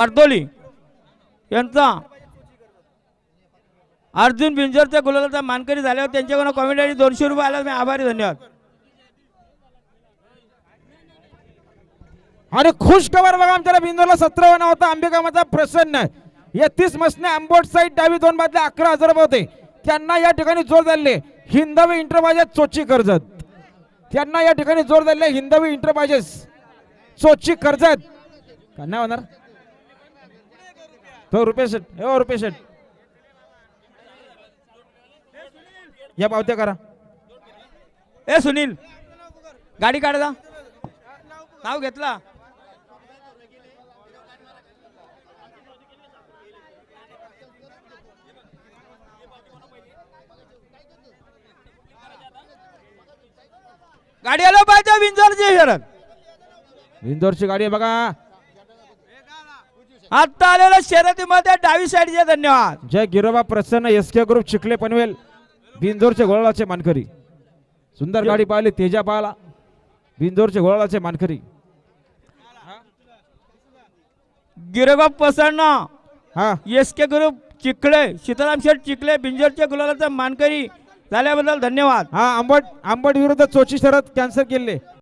अर्दोली यांचा. अर्जुन बिंजरच्या गुलालाचा मानकरी झाल्यावर त्यांच्याकडून कॉमेडी दोनशे रुपये आला मी आभारी धन्यवाद. आणि खुश खबर बघा आमच्याला बिंदूला सतरावन्न होता अंबिकामाचा प्रसन्न. एकतीस मसने आंबोट साईड डावी दोन बाजले अकरा हजार रुपये होते. त्यांना या ठिकाणी जोर झाले हिंदवी इंटरबाजेस चोची कर्जत. त्यांना या ठिकाणी जोर झाले हिंदवी इंटरबाजेस चोची कर्जत. काय नाही होणार? रुपेश शेट हो रुपेश शेट या पावत्या करा. ए सुनील. गाडी काढा नाव घेतला. गाडी आलो पाहिजे विंजोरची शरद इंदोरची गाडी आहे बघा. आता आलेल्या शर्यतीमध्ये डावी साईडचे धन्यवाद. जय गिरोबा प्रसन्न S K group Chikhale Panvel बिंदोरचे गोळाचे मानकरी. सुंदर गाडी पाहिली तेजा पाहिला बिंदोरचे गोळाचे मानकरी. गिरोबाब पसरण हा. S K group Chikhale Sitaram Sheth Chikhale बिंजरच्या गुलालाचा मानकरी. झाल्याबद्दल धन्यवाद. हा आंबट आंबट विरुद्ध चोची शरद कॅन्सल केले.